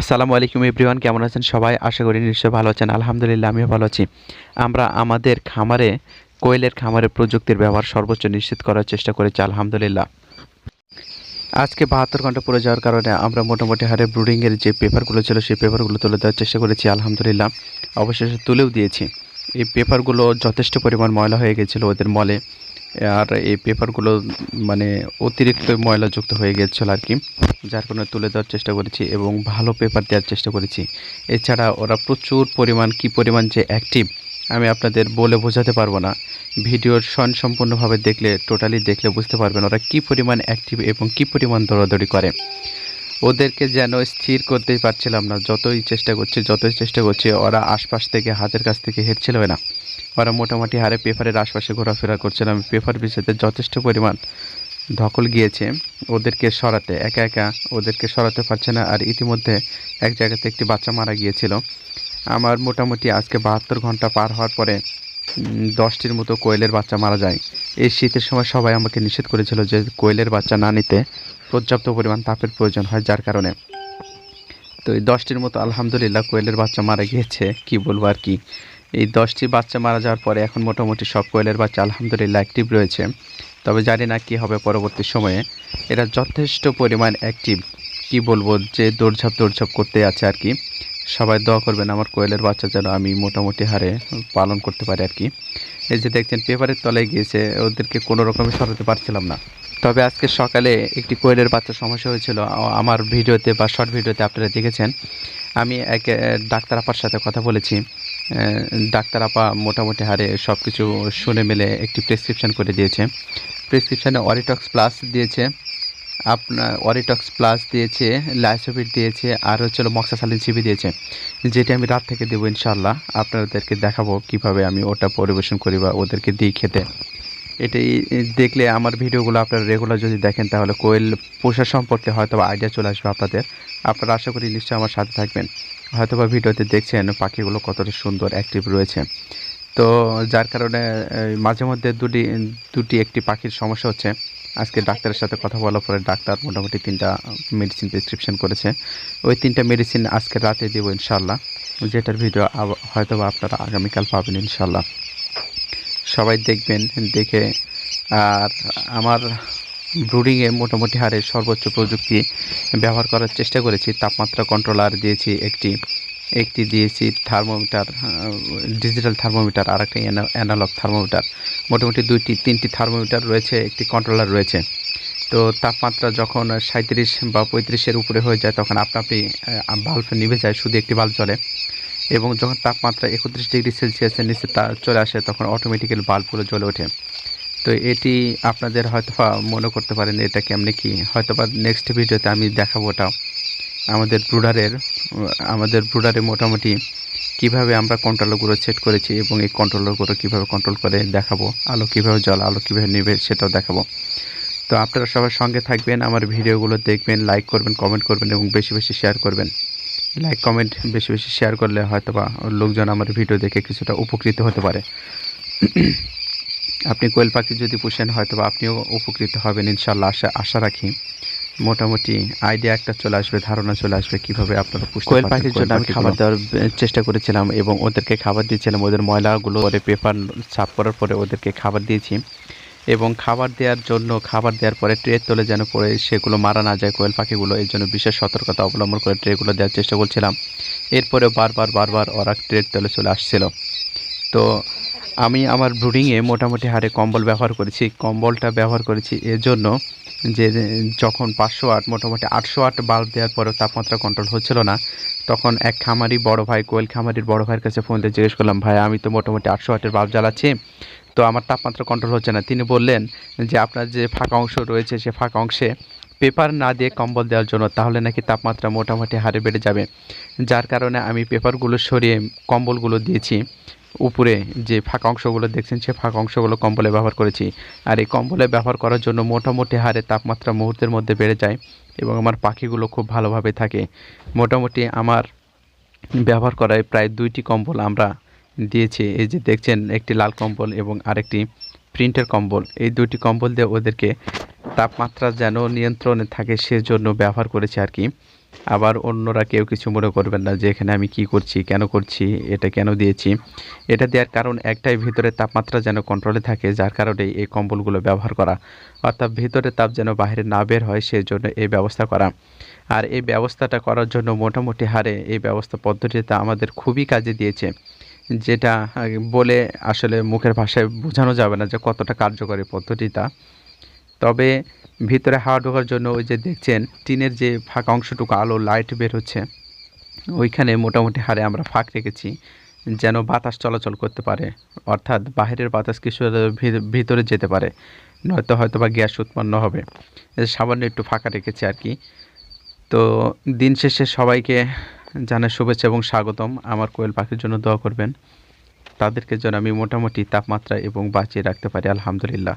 আসসালামু আলাইকুম এভরিওয়ান, কেমন আছেন সবাই? আশা করি নিশ্চয়ই ভালো আছেন। আলহামদুলিল্লাহ, আমিও ভালো আছি। আমরা আমাদের খামারে, কোয়েলের খামারে প্রযুক্তির ব্যবহার সর্বোচ্চ নিশ্চিত করার চেষ্টা করেছি, আলহামদুলিল্লাহ। আজকে বাহাত্তর ঘণ্টা পড়ে যাওয়ার কারণে আমরা মোটামুটি হারে ব্রুডিংয়ের যে পেপারগুলো ছিল, সেই পেপারগুলো তুলে দেওয়ার চেষ্টা করেছি, আলহামদুলিল্লাহ। অবশেষে তুলেও দিয়েছি। এই পেপারগুলো যথেষ্ট পরিমাণ ময়লা হয়ে গেছিল ওদের মলে। আর এই পেপারগুলো মানে অতিরিক্ত ময়লাযুক্ত হয়ে গিয়েছিল আর কি, যার কারণে তুলে দেওয়ার চেষ্টা করেছি এবং ভালো পেপার দেওয়ার চেষ্টা করেছি। এছাড়া ওরা প্রচুর পরিমাণ, কি পরিমাণ যে অ্যাক্টিভ আমি আপনাদের বলে বোঝাতে পারব না। ভিডিওর সন সম্পূর্ণভাবে দেখলে টোটালি দেখলে বুঝতে পারবেন ওরা কি পরিমাণ অ্যাক্টিভ এবং কি পরিমাণ দৌড়াদৌড়ি করে। ওদেরকে যেন স্থির করতেই পারছিলাম না। যতই চেষ্টা করছি, যতই চেষ্টা করছি, ওরা আশপাশ থেকে, হাতের কাছ থেকে হেঁটছিল না। ওরা মোটামুটি হারে পেপারের আশপাশে ঘোরাফেরা করছিলাম পেপার বিষয়তে যথেষ্ট পরিমাণ ধকল গিয়েছে ওদেরকে সরাতে। একা একা ওদেরকে সরাতে পারছে না আর ইতিমধ্যে এক জায়গাতে একটি বাচ্চা মারা গিয়েছিল। আমার মোটামুটি আজকে বাহাত্তর ঘণ্টা পার হওয়ার পরে দশটির মতো কোয়েলের বাচ্চা মারা যায়। এই শীতের সময় সবাই আমাকে নিষেধ করেছিল যে কোয়েলের বাচ্চা না নিতে পর্যাপ্ত পরিমাণ তাপের প্রয়োজন হয় যার কারণে। তো এই দশটির মতো আলহামদুলিল্লাহ কোয়েলের বাচ্চা মারা গিয়েছে, কি বলব আর কি। এই দশটি বাচ্চা মারা যাওয়ার পরে এখন মোটামুটি সব কোয়েলের বাচ্চা আলহামদুলিল্লাহ অ্যাক্টিভ রয়েছে। তবে জানি না কি হবে পরবর্তী সময়ে। এরা যথেষ্ট পরিমাণ অ্যাক্টিভ কি বলব, যে দৌড়ঝাঁপ দৌড়ঝাঁপ করতে আছে আর কি। সবাই দোয়া করবেন আমার কোয়েলের বাচ্চা যেন আমি মোটামুটি হারে পালন করতে পারি আর কি। এই যে দেখছেন, পেপারের তলায় গিয়েছে, ওদেরকে কোনো রকমে সরাতে পারছিলাম না। তবে আজকে সকালে একটি কোয়েলের বাচ্চা সমস্যা হয়েছিল। আমার ভিডিওতে বা শর্ট ভিডিওতে আপনারা দেখেছেন। আমি এক ডাক্তার আপার সাথে কথা বলেছি। ডাক্তার আপা মোটামুটি হারে সব কিছু শুনে মেলে একটি প্রেসক্রিপশন করে দিয়েছে। প্রেসক্রিপশানে অরিটক্স প্লাস দিয়েছে। আপনার অরিটক্স প্লাস দিয়েছে লাইসোভিট দিয়েছে, আর হচ্ছে মক্সাসালিন সিবি দিয়েছে। যেটি আমি রাত থেকে দেবো ইনশাল্লাহ আপনাদেরকে দেখাবো কীভাবে আমি ওটা পরিবেশন করি বা ওদেরকে দিই খেতে। এটাই দেখলে আমার ভিডিওগুলো আপনারা রেগুলার যদি দেখেন, তাহলে কোয়েল পোষা সম্পর্কে হয়তো আইডিয়া চলে আসবে আপনাদের। আপনারা আশা করি নিশ্চয়ই আমার সাথে থাকবেন। হয়তো বা ভিডিওতে দেখছেন পাখিগুলো কতটা সুন্দর অ্যাক্টিভ রয়েছে। তো যার কারণে মাঝে মধ্যে দুটি দুটি একটি পাখির সমস্যা হচ্ছে। আজকে ডাক্তারের সাথে কথা বলার পরে ডাক্তার মোটামুটি তিনটা মেডিসিন প্রেসক্রিপশন করেছে। ওই তিনটা মেডিসিন আজকে রাতে দেবো ইনশাল্লাহ যেটার ভিডিও হয়তো বা আপনারা আগামীকাল পাবেন ইনশাল্লাহ সবাই দেখবেন, দেখে, আর আমার ব্রুডিংয়ে মোটামুটি হারে সর্বোচ্চ প্রযুক্তি ব্যবহার করার চেষ্টা করেছি। তাপমাত্রা কন্ট্রোলার দিয়েছি একটি। একটি দিয়েছি থার্মোমিটার ডিজিটাল থার্মোমিটার আর একটা অ্যানালগ থার্মোমিটার মোটামুটি দুইটি, তিনটি থার্মোমিটার রয়েছে, একটি কন্ট্রোলার রয়েছে। তো তাপমাত্রা যখন সাঁত্রিশ বা পঁয়ত্রিশের উপরে হয়ে যায়, তখন আপনা আপনি বাল্ব নিভে যায়, শুধু একটি বাল্ব চলে। এবং যখন তাপমাত্রা একত্রিশ ডিগ্রি সেলসিয়াসের নিচে তা চলে আসে, তখন অটোমেটিক্যাল বাল্বগুলো জ্বলে ওঠে। তো এটি আপনাদের হয়তো মনে করতে পারেন, এটা কেমনি কি? হয়তো বা নেক্সট ভিডিওতে আমি দেখাবো ওটা আমাদের ব্রুডারের, আমাদের ব্রুডারে মোটামুটি কীভাবে আমরা কন্ট্রোলগুলো সেট করেছি এবং এই কন্ট্রোলগুলো কীভাবে কন্ট্রোল করে দেখাবো, আলো কীভাবে জল আলো কীভাবে নেবে সেটাও দেখাবো। তো আপনারা সবার সঙ্গে থাকবেন, আমার ভিডিওগুলো দেখবেন লাইক করবেন কমেন্ট করবেন এবং বেশি বেশি শেয়ার করবেন। লাইক কমেন্ট বেশি বেশি শেয়ার করলে হয়তো বা লোকজন আমার ভিডিও দেখে কিছুটা উপকৃত হতে পারে। আপনি কোয়েল পাখি যদি পুষেন হয়তো বা আপনিও উপকৃত হবেন ইনশাল্লাহ আশা আশা রাখি। মোটামুটি আইডিয়া একটা চলে আসবে ধারণা চলে আসবে কীভাবে আপনারা কোয়েল পাখির জন্য আমি খাবার দেওয়ার চেষ্টা করেছিলাম এবং ওদেরকে খাবার দিয়েছিলাম। ওদের ময়লাগুলো পরে পেপার সাফ করার পরে ওদেরকে খাবার দিয়েছি এবং খাবার দেওয়ার জন্য খাবার দেওয়ার পরে ট্রে তোলে যেন পরে সেগুলো মারা না যায় কোয়েল পাখিগুলো এর জন্য বিশেষ সতর্কতা অবলম্বন করে ট্রেগুলো দেওয়ার চেষ্টা করছিলাম। এরপরেও বারবার বারবার ওরা ট্রের তলে চলে আসছিল। তো আমি আমার ব্রুডিংয়ে মোটামুটি হারে কম্বল ব্যবহার করেছি। কম্বলটা ব্যবহার করেছি এর জন্য যে, যখন পাঁচশো আট, মোটামুটি আটশো আট বাল্ব দেওয়ার পরেও তাপমাত্রা কন্ট্রোল হচ্ছিল না, তখন এক খামারি বড় ভাই, কোয়েল খামারির বড় ভাইয়ের কাছে ফোন দিয়ে জিজ্ঞেস করলাম, ভাই, আমি তো মোটামুটি আটশো আটের বাল্ব জ্বালাচ্ছি, তো আমার তাপমাত্রা কন্ট্রোল হচ্ছে না। তিনি বললেন যে, আপনার যে ফাঁকা অংশ রয়েছে, সে ফাঁকা অংশে পেপার না দিয়ে কম্বল দেওয়ার জন্য তাহলে নাকি তাপমাত্রা মোটামুটি হারে বেড়ে যাবে। যার কারণে আমি পেপারগুলো সরিয়ে কম্বলগুলো দিয়েছি। উপরে যে ফাঁকা অংশগুলো দেখছেন, সে ফাঁকা অংশগুলো কম্বলে ব্যবহার করেছি। আর এই কম্বলে ব্যবহার করার জন্য মোটামুটি হারে তাপমাত্রা মুহূর্তের মধ্যে বেড়ে যায় এবং আমার পাখিগুলো খুব ভালোভাবে থাকে। মোটামুটি আমার ব্যবহার করায় প্রায় দুইটি কম্বল আমরা দিয়েছি। এই যে দেখছেন, একটি লাল কম্বল এবং আরেকটি প্রিন্টের কম্বল। এই দুটি কম্বল দিয়ে ওদেরকে তাপমাত্রা যেন নিয়ন্ত্রণে থাকে, সেজন্য ব্যবহার করেছি আর কি। আবার অন্যরা কেউ কিছু মনে করবেন না যে এখানে আমি কি করছি, কেন করছি, এটা কেন দিয়েছি। এটা দেওয়ার কারণ একটাই, ভিতরে তাপমাত্রা যেন কন্ট্রোলে থাকে, যার কারণে এই কম্বলগুলো ব্যবহার করা। অর্থাৎ ভিতরে তাপ যেন বাইরে না বের হয় সেই জন্য এই ব্যবস্থা করা। আর এই ব্যবস্থাটা করার জন্য মোটামুটি হারে এই ব্যবস্থা পদ্ধতিটা আমাদের খুবই কাজে দিয়েছে। যেটা বলে আসলে মুখের ভাষায় বোঝানো যাবে না যে কতটা কার্যকরী পদ্ধতিটা। তবে ভিতরে হাওয়া ঢোকার জন্য ওই যে দেখছেন, টিনের যে ফাঁকা অংশটুকু আলো লাইট বের হচ্ছে। ওইখানে মোটামুটি হারে আমরা ফাঁক রেখেছি, যেন বাতাস চলাচল করতে পারে। অর্থাৎ বাইরের বাতাস কিছু ভিতরে যেতে পারে, নয়তো হয়তো বা গ্যাস উৎপন্ন হবে। সামান্য একটু ফাঁকা রেখেছি আর কি। তো দিন শেষে সবাইকে জানাই শুভেচ্ছা এবং স্বাগতম। আমার কোয়েল পাখির জন্য দোয়া করবেন। তাদেরকে যেন আমি মোটামুটি তাপমাত্রা এবং বাঁচিয়ে রাখতে পারি, আলহামদুলিল্লাহ।